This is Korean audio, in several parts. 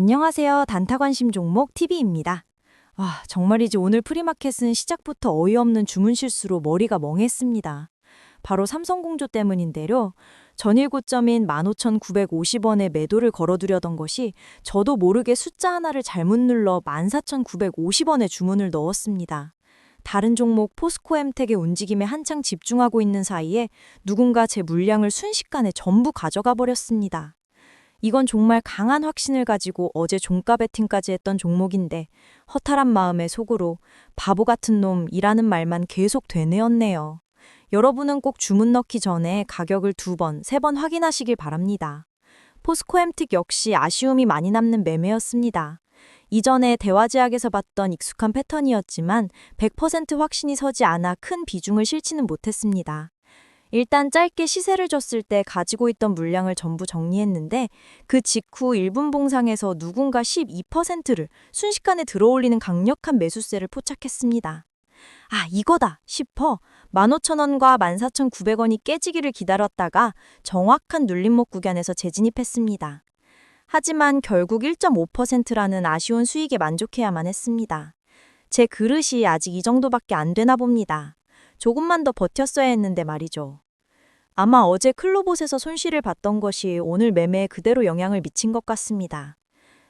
안녕하세요. 단타 관심 종목 TV입니다. 와, 정말이지 오늘 프리마켓은 시작부터 어이없는 주문 실수로 머리가 멍했습니다. 바로 삼성공조 때문인데요. 전일 고점인 15,950원에 매도를 걸어두려던 것이 저도 모르게 숫자 하나를 잘못 눌러 14,950원에 주문을 넣었습니다. 다른 종목 포스코 엠텍의 움직임에 한창 집중하고 있는 사이에 누군가 제 물량을 순식간에 전부 가져가 버렸습니다. 이건 정말 강한 확신을 가지고 어제 종가 베팅까지 했던 종목인데 허탈한 마음에 속으로 바보 같은 놈이라는 말만 계속 되뇌었네요. 여러분은 꼭 주문 넣기 전에 가격을 두 번, 세 번 확인하시길 바랍니다. 포스코엠틱 역시 아쉬움이 많이 남는 매매였습니다. 이전에 대화제약에서 봤던 익숙한 패턴이었지만 100% 확신이 서지 않아 큰 비중을 실지는 못했습니다. 일단 짧게 시세를 줬을 때 가지고 있던 물량을 전부 정리했는데 그 직후 1분 봉상에서 누군가 12%를 순식간에 들어올리는 강력한 매수세를 포착했습니다. 아, 이거다 싶어 15,000원과 14,900원이 깨지기를 기다렸다가 정확한 눌림목 구간에서 재진입했습니다. 하지만 결국 1.5%라는 아쉬운 수익에 만족해야만 했습니다. 제 그릇이 아직 이 정도밖에 안 되나 봅니다. 조금만 더 버텼어야 했는데 말이죠. 아마 어제 클로봇에서 손실을 봤던 것이 오늘 매매에 그대로 영향을 미친 것 같습니다.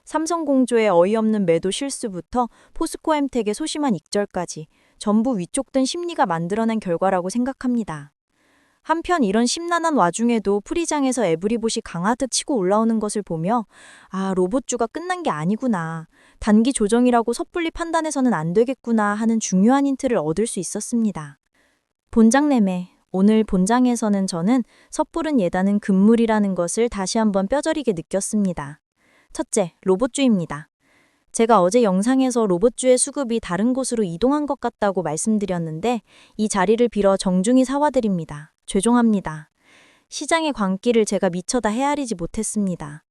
삼성공조의 어이없는 매도 실수부터 포스코엠텍의 소심한 익절까지 전부 위쪽든 심리가 만들어낸 결과라고 생각합니다. 한편 이런 심란한 와중에도 프리장에서 에브리봇이 강하듯 치고 올라오는 것을 보며 아 로봇주가 끝난 게 아니구나 단기 조정이라고 섣불리 판단해서는 안 되겠구나 하는 중요한 힌트를 얻을 수 있었습니다. 본장 매매 오늘 본장에서는 저는 섣부른 예단은 금물이라는 것을 다시 한번 뼈저리게 느꼈습니다. 첫째, 로봇주입니다. 제가 어제 영상에서 로봇주의 수급이 다른 곳으로 이동한 것 같다고 말씀드렸는데 이 자리를 빌어 정중히 사과드립니다. 죄송합니다. 시장의 광기를 제가 미처 다 헤아리지 못했습니다.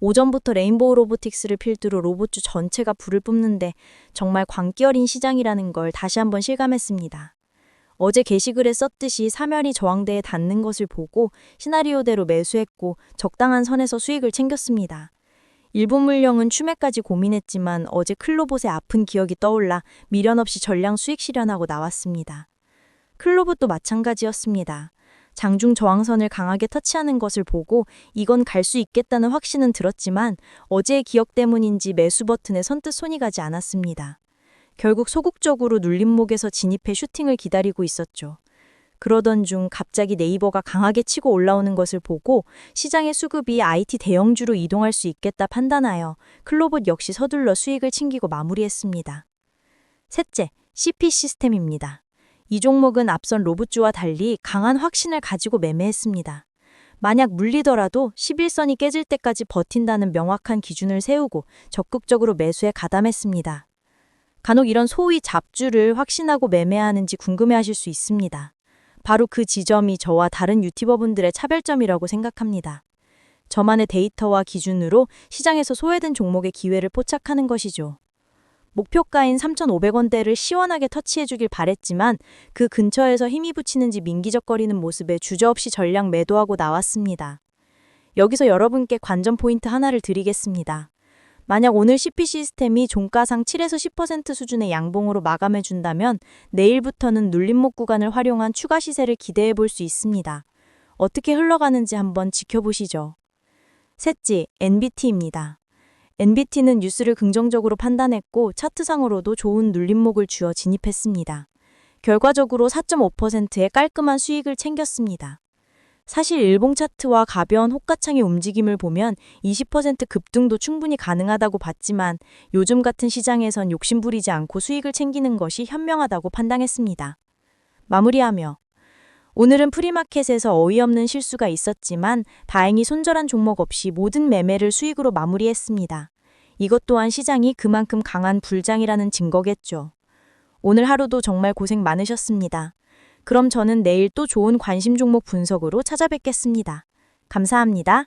오전부터 레인보우 로보틱스를 필두로 로봇주 전체가 불을 뿜는데 정말 광기 어린 시장이라는 걸 다시 한번 실감했습니다. 어제 게시글에 썼듯이 사멸이 저항대에 닿는 것을 보고 시나리오대로 매수했고 적당한 선에서 수익을 챙겼습니다. 일본 물량은 추매까지 고민했지만 어제 클로봇의 아픈 기억이 떠올라 미련 없이 전량 수익 실현하고 나왔습니다. 클로봇도 마찬가지였습니다. 장중 저항선을 강하게 터치하는 것을 보고 이건 갈 수 있겠다는 확신은 들었지만 어제의 기억 때문인지 매수 버튼에 선뜻 손이 가지 않았습니다. 결국 소극적으로 눌림목에서 진입해 슈팅을 기다리고 있었죠. 그러던 중 갑자기 네이버가 강하게 치고 올라오는 것을 보고 시장의 수급이 IT 대형주로 이동할 수 있겠다 판단하여 클로봇 역시 서둘러 수익을 챙기고 마무리했습니다. 셋째, CP 시스템입니다. 이 종목은 앞선 로봇주와 달리 강한 확신을 가지고 매매했습니다. 만약 물리더라도 11선이 깨질 때까지 버틴다는 명확한 기준을 세우고 적극적으로 매수에 가담했습니다. 간혹 이런 소위 잡주를 확신하고 매매하는지 궁금해하실 수 있습니다. 바로 그 지점이 저와 다른 유튜버분들의 차별점이라고 생각합니다. 저만의 데이터와 기준으로 시장에서 소외된 종목의 기회를 포착하는 것이죠. 목표가인 3,500원대를 시원하게 터치해주길 바랬지만 그 근처에서 힘이 붙이는지 민기적거리는 모습에 주저없이 전량 매도하고 나왔습니다. 여기서 여러분께 관전 포인트 하나를 드리겠습니다. 만약 오늘 CP 시스템이 종가상 7에서 10% 수준의 양봉으로 마감해 준다면 내일부터는 눌림목 구간을 활용한 추가 시세를 기대해 볼 수 있습니다. 어떻게 흘러가는지 한번 지켜보시죠. 셋째, NBT입니다. NBT는 뉴스를 긍정적으로 판단했고 차트상으로도 좋은 눌림목을 쥐어 진입했습니다. 결과적으로 4.5%의 깔끔한 수익을 챙겼습니다. 사실 일봉 차트와 가벼운 호가창의 움직임을 보면 20% 급등도 충분히 가능하다고 봤지만 요즘 같은 시장에선 욕심부리지 않고 수익을 챙기는 것이 현명하다고 판단했습니다. 마무리하며 오늘은 프리마켓에서 어이없는 실수가 있었지만 다행히 손절한 종목 없이 모든 매매를 수익으로 마무리했습니다. 이것 또한 시장이 그만큼 강한 불장이라는 증거겠죠. 오늘 하루도 정말 고생 많으셨습니다. 그럼 저는 내일 또 좋은 관심 종목 분석으로 찾아뵙겠습니다. 감사합니다.